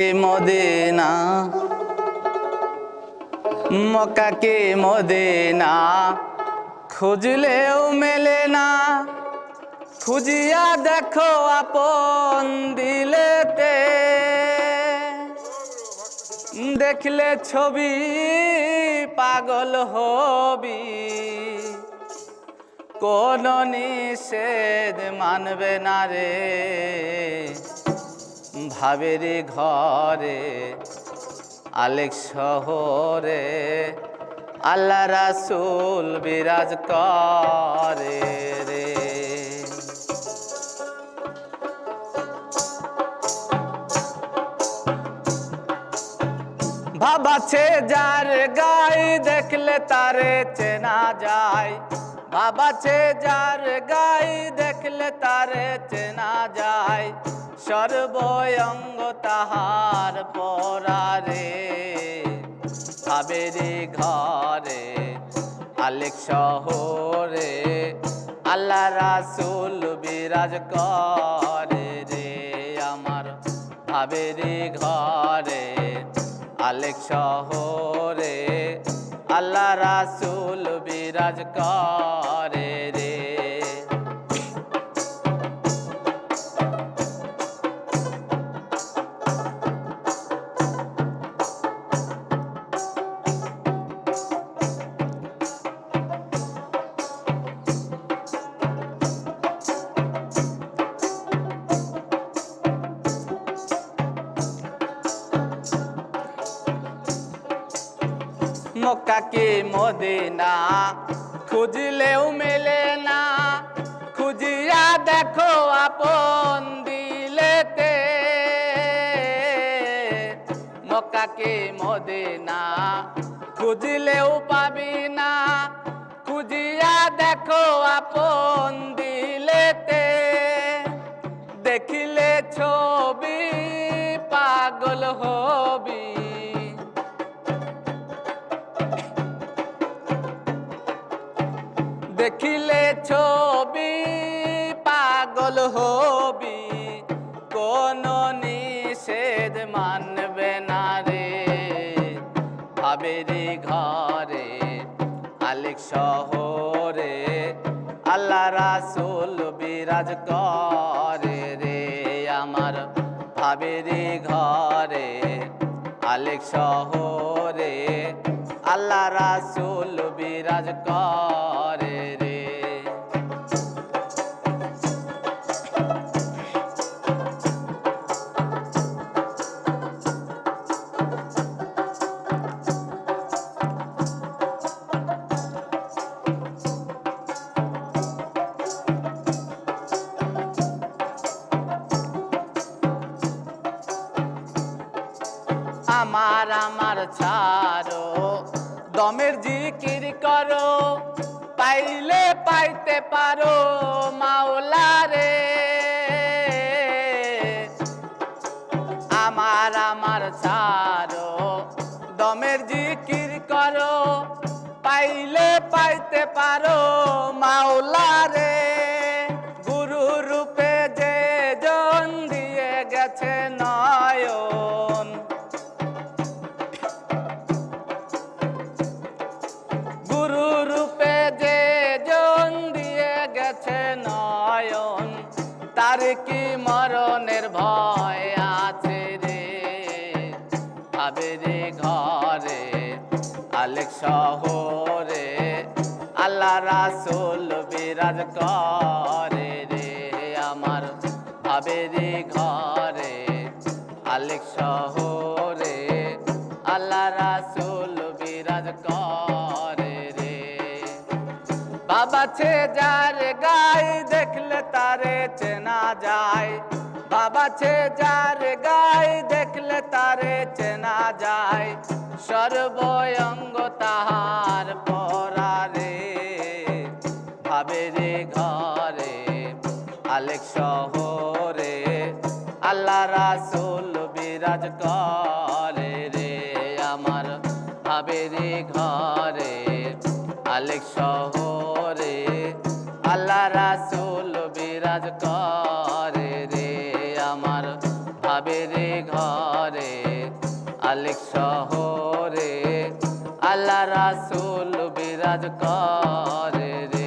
Medina? মক্কাকে Medina? খুঁজলেও মেলে না। খুঁজিয়া দেখো আপন দিলেতে। দেখলে ছবি পাগল হবি। কোন নিষেধ মানবে না রে। ভাবেরি ঘরে, আলেক শহরে, আল্লাহ রাসুল বিরাজ করে রে। ভাবাছে যার গাই দেখলে তারে চেনা যায়। ভাবাছে যার গাই দেখলে তারে চেনা যায়। সর্বঙ্গ তাহার পরারে। ভাবেরি ঘরে, আলেক শহরে, আল্লাহ রাসুল বিরাজ করে রে আমার। ভাবেরি ঘরে, আলেক শহরে, আল্লাহ রাসুল বিরাজ করে মক্কাকে মদিনা খুঁজলেও মেলে না। খুঁজিয়া দেখো আপন দিলেতে। মক্কাকে মদিনা খুঁজলেও পাবি না। খুঁজিয়া দেখো আপন দিলেতে। দেখিলে ছবি পাগল হবি পাগল হবি, কোন নিষেধ মানবে না রে। ভাবেরি ঘরে আলেক শহরে, আল্লাহ রাসুল বিরাজ করে রে। আমার ভাবেরি ঘরে আলেক শহরে, আল্লাহ রাসুল বিরাজ করে আমার আমার ছাড়ো। দমের জিকির করো, পাইলে পাইতে পারো মাওলা রে আমার আমার ছাড়ো। দমের জিকির করো, পাইলে পাইতে পারো মাওলা রে কি মরণের ভয় আছে রে? ভাবে রে ঘরে, আলেক শহরে, আল্লাহ রাসুল বিরাজ করে রে আমার। ভাবে রে ঘরে, আলেক শহরে, আল্লাহ রাসুল বিরাজ করে রে। বাবা ছে যার গাই দেখলে তারে চেনা যায়। বাবা ছে যার গাই দেখলে তারে চেনা যায়। সর্বঙ্গ তাহার পরারে ভাবে রে ঘরে, আলেক শহরে, আল্লাহ রাসুল বিরাজ করে রে আমার। ভাবে রে ঘরে, আলেক শহরে রে ঘরে আলিক শহরে আল্লাহ রাসুল বিরাজ করে রে